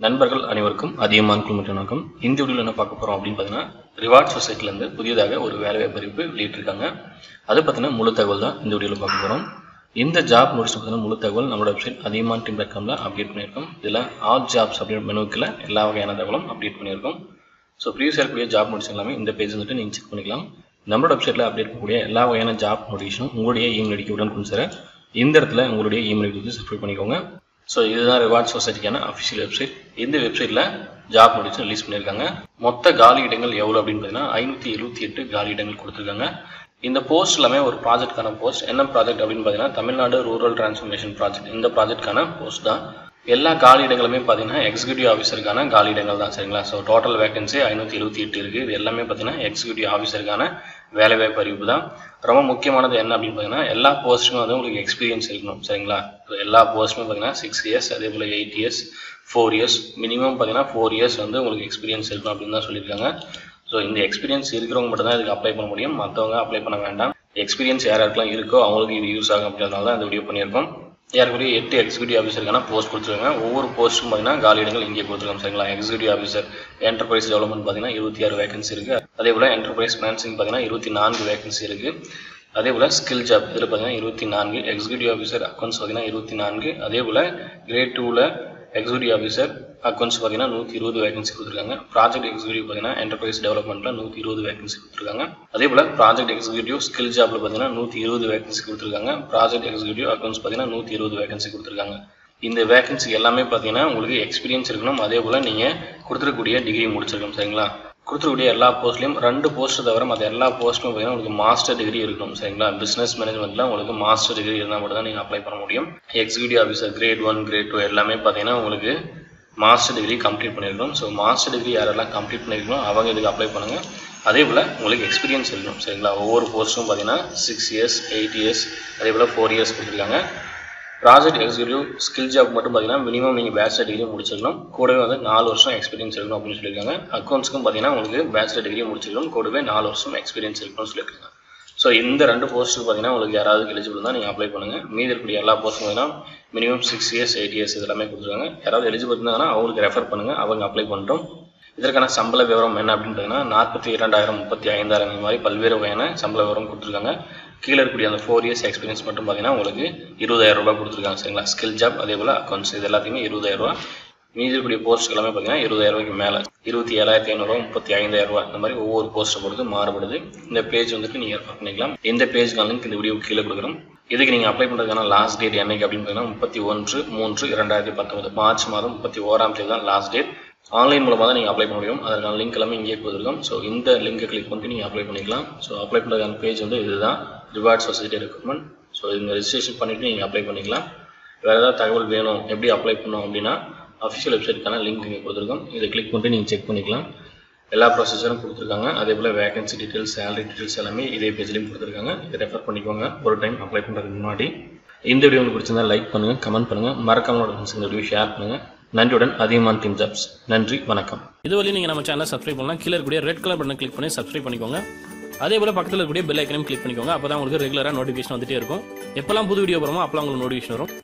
நண்பர்கள் அனைவருக்கும் அதிகமான குழுமற்ற வணக்கம் இந்த வீடியோவில் என்ன பார்க்க போகிறோம் அப்படின்னு பார்த்தீங்கன்னா ரிவார்ட் சொசைட்டிலேருந்து புதியதாக ஒரு வேலைவாய்ப்பு அறிவிப்பு வெளியிட்டிருக்காங்க. அது பார்த்தீங்கன்னா முழு தகவல் தான் இந்த வீடியோவில் பார்க்க போகிறோம் இந்த ஜாப் நோட்டிஸ் பார்த்தீங்கன்னா முழு தகவல் நம்மளோட வெப்சைட் அதிகமான டீம் டாட் காமில் அப்டேட் பண்ணியிருக்கோம். இதில் ஆல் ஜாப்ஸ் அப்படின்னு மெனுக்கில் எல்லா வகையான தகவலும் அப்டேட் பண்ணியிருக்கோம். ஸோ ப்ரீவியஸ் இருக்கக்கூடிய ஜாப் நோட்டிஸ் எல்லாமே இந்த பேஜ் வந்துட்டு நீங்கள் செக் பண்ணிக்கலாம். நம்மளோட வெப்சைட்டில் அப்டேட் பண்ணக்கூடிய எல்லா வகையான ஜாப் நோட்டிஃபிகேஷனும் உங்களுடைய இமெயில் ஐடிக்கு உடன் கொண்டு சேர இந்த இடத்துல உங்களுடைய இமெயில் ஐடி வந்து பண்ணிக்கோங்க. ஸோ இதுதான் ரிவார்ட் சொசைட்டிக்கான அஃபிஷியல் வெப்சைட் இந்த வெப்சைட்டில் ஜாப் நோட்டிஸ் ரிலீஸ் பண்ணியிருக்காங்க. மொத்த காலி இடங்கள் எவ்வளோ அப்படின்னு பார்த்தீங்கன்னா ஐநூற்றி எழுபத்தி எட்டு காலி இடங்கள் கொடுத்துருக்காங்க. இந்த போஸ்ட் எல்லாமே ஒரு ப்ராஜெக்ட்கான போஸ்ட் என்ன ப்ராஜெக்ட் அப்படின்னு பார்த்தீங்கன்னா தமிழ்நாடு ரூரல் டிரான்ஸ்ஃபர்மேஷன் ப்ராஜெக்ட் இந்த ப்ராஜெக்ட்கான போஸ்ட் தான். எல்லா காலி இடங்களுமே பார்த்தீங்கன்னா எக்ஸிக்யூட்டிவ் ஆஃபீஸருக்கான காலி இடங்கள் தான் சரிங்களா? ஸோ டோட்டல் வேகன்சி ஐநூற்றி எழுபத்தி எட்டு இருக்குது இது எல்லாமே பார்த்தீங்கன்னா எக்ஸிக்யூட்டிவ் ஆஃபீஸருக்கான வேலைவாய்ப்பு அறிவிப்பு தான். ரொம்ப முக்கியமானது என்ன அப்படின்னு பார்த்தீங்கன்னா எல்லா போஸ்ட்டுமே வந்து உங்களுக்கு எக்ஸ்பீரியன்ஸ் இருக்கணும் சரிங்களா? எல்லா போஸ்ட்டுமே பார்த்தீங்கன்னா சிக்ஸ் இயர்ஸ் அதே போல் eight years four years minimum பார்த்தீங்கன்னா ஃபோர் இயர்ஸ் வந்து உங்களுக்கு எக்ஸ்பீரியன்ஸ் இருக்கணும் அப்படின்னு தான் சொல்லியிருக்காங்க. ஸோ இந்த எக்ஸ்பீரியன்ஸ் இருக்கிறவங்க மட்டும் தான் இதுக்கு அப்ளை பண்ண முடியும். மற்றவங்க அப்ளை பண்ண வேண்டாம். எக்ஸ்பீரியன்ஸ் யார் யாருக்கெல்லாம் இருக்கோ அவங்களுக்கு இது யூஸ் ஆகும் அப்படின்றதுனால தான் இந்த வீடியோ பண்ணியிருக்கோம். ஏற்கனவே எட்டு எக்ஸிக்யூட்டிவ் ஆஃபீஸருக்கான போஸ்ட் கொடுத்துருங்க ஒவ்வொரு போஸ்ட்டும் பார்த்தீங்கன்னா காலி இடங்கள் இங்கே கொடுத்துருக்காங்க சரிங்களா? எக்ஸிக்யூட்டிவ் ஆஃபீஸர் என்டர்பிரைஸ் டெவலப்மெண்ட் பார்த்தீங்கன்னா இருபத்தி ஆறு வேகன்சி இருக்குது அதே போல் என்டர்பிரைஸ் ஃபினான்சிங் பார்த்தீங்கன்னா இருபத்தி நான்கு வேகன்சி இருக்குது அதே போல் ஸ்கில் ஜாப் இதில் பார்த்தீங்கன்னா இருபத்தி நான்கு. எக்ஸிக்யூட்டிவ் ஆஃபீஸர் அக்கௌண்ட்ஸ் பார்த்தீங்கன்னா இருபத்தி நான்கு. அதே போல் கிரேட் டூவில் எக்ஸிக்யூட்டிவ் ஆஃபீஸர் அக்கௌண்ட்ஸ் பார்த்தீங்கன்னா நூற்றி இருபது வேகன்சி கொடுத்துருக்காங்க. ப்ராஜெக்ட் எக்ஸிக்யூட்டிவ் பார்த்தீங்கன்னா என்டர்பிரைஸ் டெவலப்மெண்ட்டில் நூற்றி இருபது வேகன்சி கொடுத்துருக்காங்க. அதே போல் ப்ராஜெக்ட் எக்ஸிக்யூட்டிவ் ஸ்கில் ஜாப்பில் பார்த்தீங்கன்னா நூற்றி இருபது வேகன்சி கொடுத்துருக்காங்க. ப்ராஜெக்ட் எக்ஸிக்யூட்டிவ் அக்கௌண்ட்ஸ் பார்த்தீங்கன்னா நூற்றி இருபது வேகன்சி கொடுத்துருக்காங்க. இந்த வேகன்சி எல்லாமே பார்த்தீங்கன்னா உங்களுக்கு எக்ஸ்பீரியன்ஸ் இருக்கணும். அதே போல் நீங்கள் கொடுத்துருக்கக்கூடிய டிகிரி முடிச்சிருக்கணும் சரிங்களா? கொடுத்துருக்கூடிய எல்லா போஸ்ட்லையும் ரெண்டு போஸ்ட் தவிர மற்ற எல்லா போஸ்ட்டும் பார்த்தீங்கன்னா உங்களுக்கு மாஸ்டர் டிகிரி இருக்கணும் சரிங்களா? பிஸ்னஸ் மேனேஜ்மெண்ட்டில் உங்களுக்கு மாஸ்டர் டிகிரி இருந்தால் மட்டும் தான் நீங்கள் அப்ளை பண்ண முடியும். Executive officer grade one grade two எல்லாமே பார்த்தீங்கன்னா உங்களுக்கு மாஸ்டர் டிகிரி கம்ப்ளீட் பண்ணியிருக்கணும் ஸோ மாஸ்டர் டிகிரி யாரெல்லாம் கம்ப்ளீட் பண்ணியிருக்கணும் அவங்க இதுக்கு அப்ளை பண்ணுங்கள் அதே போல் உங்களுக்கு எக்ஸ்பீரியன்ஸ் இருக்கணும் சரிங்களா? ஒவ்வொரு போஸ்ட்டும் பார்த்தீங்கன்னா சிக்ஸ் இயர்ஸ் எயிட் இயர்ஸ் அதே போல் ஃபோர் இயர்ஸ் கொடுத்துருக்காங்க. ப்ராஜெக்ட் எக்ஸிக்யூட்டிவ் ஸ்கில் ஜாப் மட்டும் பார்த்தீங்கன்னா மினிமம் நீங்கள் பேச்சுலர் டிகிரி முடிச்சிருக்கணும். கூடவே வந்து நாலு வருஷம் எக்ஸ்பீரியன்ஸ் இருக்கணும் அப்படின்னு சொல்லியிருக்காங்க. அக்கௌண்ட்ஸ்க்கும் பார்த்தீங்கன்னா உங்களுக்கு பேச்சுலர் டிகிரி முடிச்சிருக்கணும். கூடவே நாலு வருஷம் எக்ஸ்பீரியன்ஸ் இருக்கணும்னு சொல்லியிருக்காங்க. ஸோ இந்த ரெண்டு போஸ்ட்டுக்கு பார்த்தீங்கன்னா உங்களுக்கு யாராவது எலிஜிபிள் தான் நீங்கள் அப்ளை பண்ணுங்கள் மீதி இருக்கக்கூடிய எல்லா போஸ்ட்டும் பார்த்தீங்கன்னா minimum six years eight years இதெல்லாமே கொடுத்துருக்காங்க யாராவது எலிஜிபிள் இருந்தாங்கன்னா அவங்களுக்கு ரெஃபர் பண்ணுங்கள் அவங்க அப்ளை பண்ணுறோம் இதற்கான சம்பள விவரம் என்ன அப்படின்னு பார்த்தீங்கன்னா நாற்பத்தி இரண்டாயிரம் முப்பத்தி ஐந்தாயிரம் இந்த மாதிரி பல்வேறு வகையான சம்பள விவரம் கொடுத்துருக்காங்க. கீழே இருக்கக்கூடிய அந்த ஃபோர் இயர்ஸ் எக்ஸ்பீரியன்ஸ் மட்டும் பார்த்தீங்கன்னா உங்களுக்கு இருபதாயிரம் ரூபாய் கொடுத்துருக்காங்க. சரிங்களா? ஸ்கில் ஜாப் அதே போல் அக்கௌண்ட்ஸ் இது எல்லாத்தையுமே இருபதாயிரம் ரூபா மீதி போஸ்ட் எல்லாமே பார்த்தீங்கன்னா இருபதாயிரம் ரூபாய்க்கு மேலே. இருபத்தி ஏழாயிரத்தி ஐநூறுரூவா முப்பத்தி ஐந்தாயிரம் ரூபாய். இந்த மாதிரி ஒவ்வொரு போஸ்ட்டை பொறுத்து மாறுபடுது. இந்த பேஜ் வந்துட்டு நீங்கள் ரெஃபர் பண்ணிக்கலாம். எந்த பேஜ்க்கான லிங்க் இந்த வீடியோ கீழே கொடுக்குறோம். இதுக்கு நீங்கள் அப்ளை பண்ணுறதுக்கான லாஸ்ட் டேட் என்னைக்கு அப்படின்னு பார்த்தீங்கன்னா முப்பத்தி ஒன்று மூன்று இரண்டாயிரத்தி பத்தொன்பது. மார்ச் மாதம் முப்பத்தி ஓராம் தேதி தான் லாஸ்ட் டேட் ஆன்லைன் மூலமாக தான் நீங்கள் அப்ளை பண்ண முடியும். அதற்கான லிங்க் எல்லாமே இங்கே கொடுத்துருக்கோம். ஸோ இந்த லிங்கை கிளிக் பண்ணிட்டு நீங்கள் அப்ளை பண்ணிக்கலாம். ஸோ அப்ளை பண்ணுறதுக்கான பேஜ் வந்து இதுதான். ரிவார்ட் சொசைட்டி ரெக்ரூட்மெண்ட் ஸோ இந்த ரெஜிஸ்ட்ரேஷன் பண்ணிவிட்டு நீங்கள் அப்ளை பண்ணிக்கலாம். வேறு ஏதாவது தகவல் வேணும் எப்படி அப்ளை பண்ணோம் அப்படின்னா அஃபிஷியல் வெப்சைட்டுக்கான லிங்க் இங்கே கொடுத்துருக்கோம். இதை கிளிக் பண்ணிட்டு நீங்கள் செக் பண்ணிக்கலாம். எல்லா ப்ரொசீஜரும் கொடுத்துருக்காங்க. அதே போல் வேகன்சி டீட்டெயில்ஸ் சேலரி டீட்டெயில்ஸ் எல்லாமே இதே பேஜ்லேயும் கொடுத்துருக்காங்க. இதை ரெஃபர் பண்ணிக்கோங்க. ஒரு டைம் அப்ளை பண்ணுறதுக்கு முன்னாடி. இந்த வீடியோ உங்களுக்கு பிடிச்சிருந்தா லைக் பண்ணுங்கள் கமெண்ட் பண்ணுங்கள் மறக்காம இந்த வீடியோ ஷேர் பண்ணுங்கள் நன்றியுடன் அதிகமான டீம் ஜாப்ஸ் நன்றி வணக்கம். இதுவரை நீங்கள் நம்ம சேனலை சப்ஸ்கிரைப் பண்ணலாம். கீழே இருக்கக்கூடிய ரெட் கலர் பட்டன் கிளிக் பண்ணி சப்ஸ்கிரைப் பண்ணிக்கோங்க. அதே போல் பக்கத்தில் இருக்கக்கூடிய பெல் ஐக்கனையும் கிளிக் பண்ணிக்கோங்க. அப்போ தான் உங்களுக்கு ரெகுலராக நோட்டிஃபிகேஷன் வந்துட்டே இருக்கும். எப்போல்லாம் புது வீடியோ போகிறோமோ அப்போலாம் உங்களுக்கு நோட்டிஃபிகேஷன் வரும்.